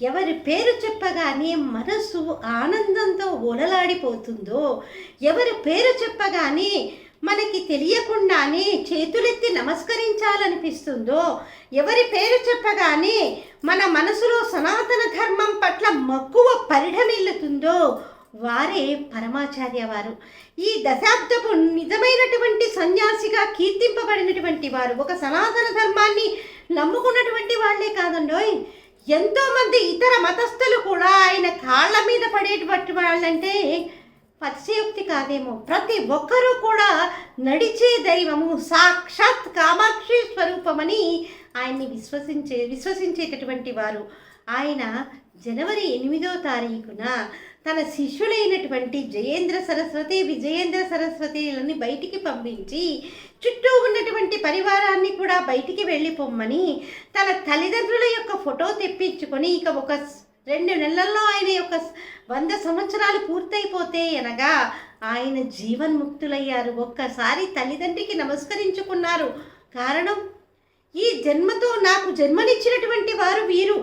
ఎవరి పేరు చెప్పగానే మనసు ఆనందంతో ఓలలాడిపోతుందో ఎవరి పేరు చెప్పగానే మనకి తెలియకుండానే చేతులెత్తి నమస్కరించాలనిపిస్తుందో ఎవరి పేరు చెప్పగానే మన మనసులో సనాతన ధర్మం పట్ల మక్కువ పరిఢమిల్లుతుందో వారే పరమాచార్య వారు. ఈ దశాబ్దపు నిజమైనటువంటి సన్యాసిగా కీర్తింపబడినటువంటి వారు ఒక సనాతన ధర్మాన్ని నమ్ముకున్నటువంటి వాళ్ళే కాదండోయ్. ఎంతోమంది ఇతర మతస్థులు కూడా ఆయన కాళ్ళ మీద పడేటువంటి వాళ్ళంటే అతిశయోక్తి కాదేమో. ప్రతి ఒక్కరూ కూడా నడిచే దైవము సాక్షాత్ కామాక్షి స్వరూపమని ఆయన్ని విశ్వసించే విశ్వసించేటటువంటి వారు. ఆయన జనవరి ఎనిమిదో తారీఖున తన శిష్యులైనటువంటి జయేంద్ర సరస్వతి విజయేంద్ర సరస్వతిలని బయటికి పంపించి చుట్టూ ఉన్నటువంటి పరివారాన్ని కూడా బయటికి వెళ్ళిపోమ్మని తన తల్లిదండ్రుల యొక్క ఫోటో తెప్పించుకొని ఇక ఒక రెండు నెలల్లో ఆయన యొక్క వంద సంవత్సరాలు పూర్తయిపోతే అనగా ఆయన జీవన్ముక్తులయ్యారు. ఒక్కసారి తల్లిదండ్రికి నమస్కరించుకున్నారు. కారణం ఈ జన్మతో నాకు జన్మనిచ్చినటువంటి వారు వీరు.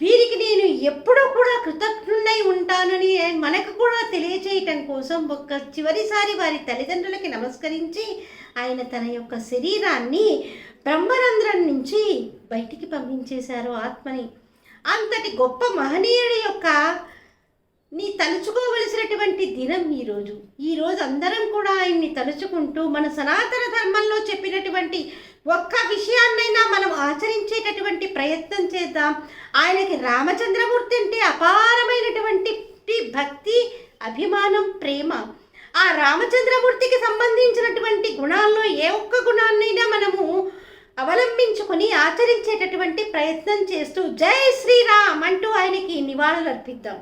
వీరికి నేను ఎప్పుడూ కూడా కృతజ్ఞుడై ఉంటానని మనకు కూడా తెలియచేయటం కోసం ఒక్క చివరిసారి వారి తల్లిదండ్రులకి నమస్కరించి ఆయన తన యొక్క శరీరాన్ని బ్రహ్మరంధ్రం నుంచి బయటికి పంపించేశారు ఆత్మని. అంతటి గొప్ప మహనీయుడి యొక్క నీ తలుచుకోవలసినటువంటి దినం ఈరోజు ఈరోజు అందరం కూడా ఆయన్ని తలుచుకుంటూ మన సనాతన ధర్మంలో చెప్పినటువంటి ఒక్క విషయాన్నైనా మనం ఆచరించేటటువంటి ప్రయత్నం చేద్దాం. ఆయనకి రామచంద్రమూర్తి అంటే అపారమైనటువంటి భక్తి అభిమానం ప్రేమ. ఆ రామచంద్రమూర్తికి సంబంధించినటువంటి గుణాల్లో ఏ ఒక్క గుణాన్నైనా మనము అవలంబించుకొని ఆచరించేటటువంటి ప్రయత్నం చేస్తూ జై శ్రీరామ్ అంటూ ఆయనకి నివాళులు అర్పిద్దాం